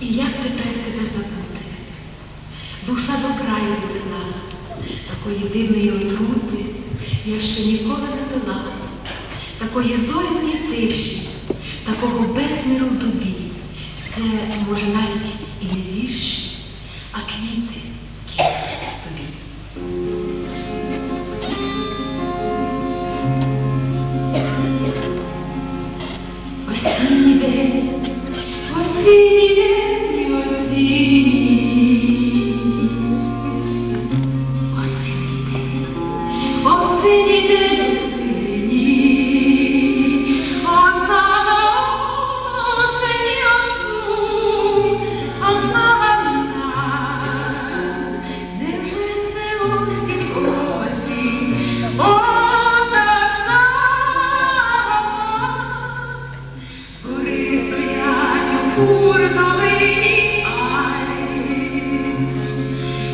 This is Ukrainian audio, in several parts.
І як тепер тебе забути? Душа до краю вірна, такої дивної отрути я ще ніколи не пила, такої зоряної тиші, такого безміру в дубі. Це, може, навіть і не вірші, а квіти квітять тобі. Осінній день.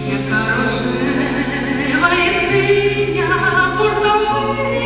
Яка рожева і синя куртовина.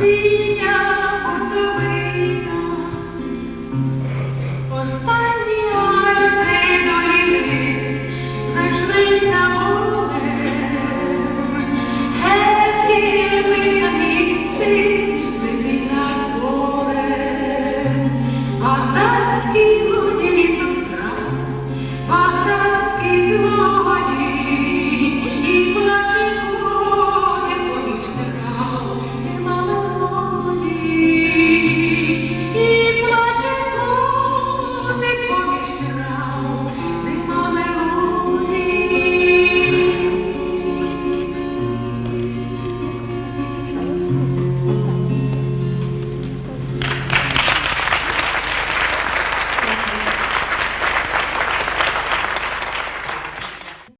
Синя гордовина, останні.